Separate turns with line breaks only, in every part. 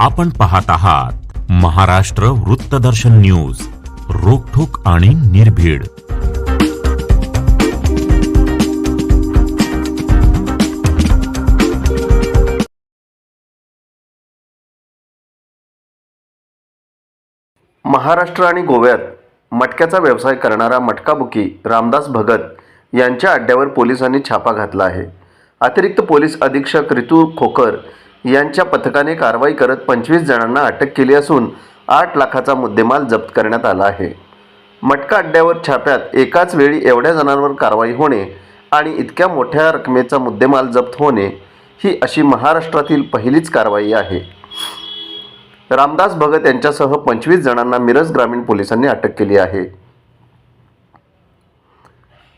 आपण पाहत आहात महाराष्ट्र वृत्तदर्शन न्यूज रोखोक आणि निर्भीड.
महाराष्ट्र आणि गोव्यात मटक्याचा व्यवसाय करणारा मटकाबुकी रामदास भगत यांच्या अड्ड्यावर पोलिसांनी छापा घातला आहे. अतिरिक्त पोलीस अधीक्षक रितू खोकर यांच्या पथकाने कारवाई करत पंचवीस जणांना अटक केली असून आठ लाखाचा मुद्देमाल जप्त करण्यात आला आहे. मटका अड्ड्यावर छाप्यात एकाच वेळी एवढ्या जणांवर कारवाई होणे आणि इतक्या मोठ्या रकमेचा मुद्देमाल जप्त होणे ही अशी महाराष्ट्रातील पहिलीच कारवाई आहे. रामदास भगत यांच्यासह पंचवीस जणांना मिरज ग्रामीण पोलिसांनी अटक केली आहे.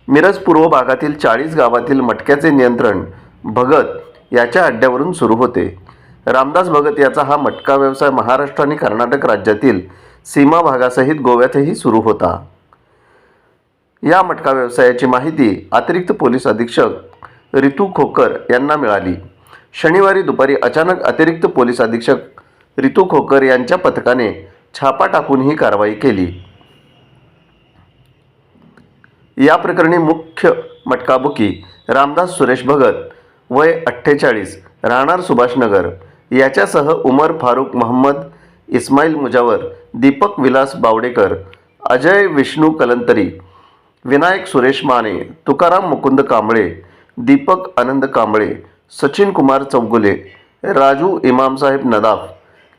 मिरज पूर्व भागातील चाळीस गावातील मटक्याचे नियंत्रण भगत याच्या अड्ड्यावरून सुरू होते. रामदास भगत याचा हा मटका व्यवसाय महाराष्ट्र आणि कर्नाटक राज्यातील सीमा भागासहित गोव्यातही सुरू होता. या मटका व्यवसायाची माहिती अतिरिक्त पोलीस अधीक्षक रितू खोकर यांना मिळाली. शनिवारी दुपारी अचानक अतिरिक्त पोलीस अधीक्षक रितू खोकर यांच्या पथकाने छापा टाकून ही कारवाई केली. या प्रकरणी मुख्य मटकाबुकी रामदास सुरेश भगत वय अठ्ठेचाळीस राहणार सुभाषनगर. याच्यासह उमर फारुक मोहम्मद इस्माईल मुजावर दीपक विलास बावडेकर अजय विष्णू कलंतरी विनायक सुरेश माने तुकाराम मुकुंद कांबळे दीपक आनंद कांबळे सचिन कुमार चौगुले राजू इमामसाहेब नदाफ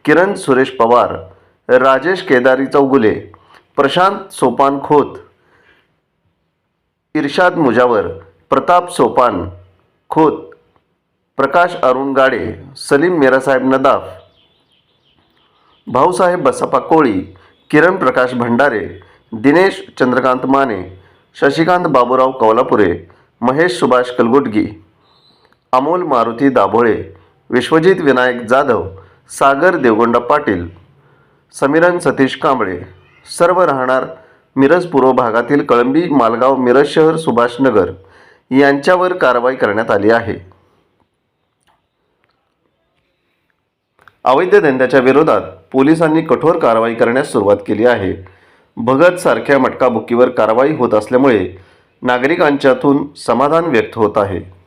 किरण सुरेश पवार राजेश केदारी चौगुले प्रशांत सोपान खोत इर्शाद मुजावर प्रताप सोपान खोत प्रकाश अरुण गाडे सलीम मेरासाहेब नदाफ भाऊसाहेब बसप्पा कोळी किरण प्रकाश भंडारे दिनेश चंद्रकांत माने शशिकांत बाबूराव कौलापुरे महेश सुभाष कलगुटगी अमोल मारुती दाभोळे विश्वजित विनायक जाधव सागर देवगोंडा पाटील समीरन सतीश कांबळे सर्व राहणार मिरज पूर्व भागातील कळंबी मालगाव मिरज शहर सुभाषनगर यांच्यावर कारवाई करण्यात आली आहे. अवैध धंद्याच्या विरोधात पोलिसांनी कठोर कारवाई करण्यास सुरुवात केली आहे. भगत सारख्या मटकाबुकीवर कारवाई होत असल्यामुळे नागरिकांच्यातून समाधान व्यक्त होत आहे.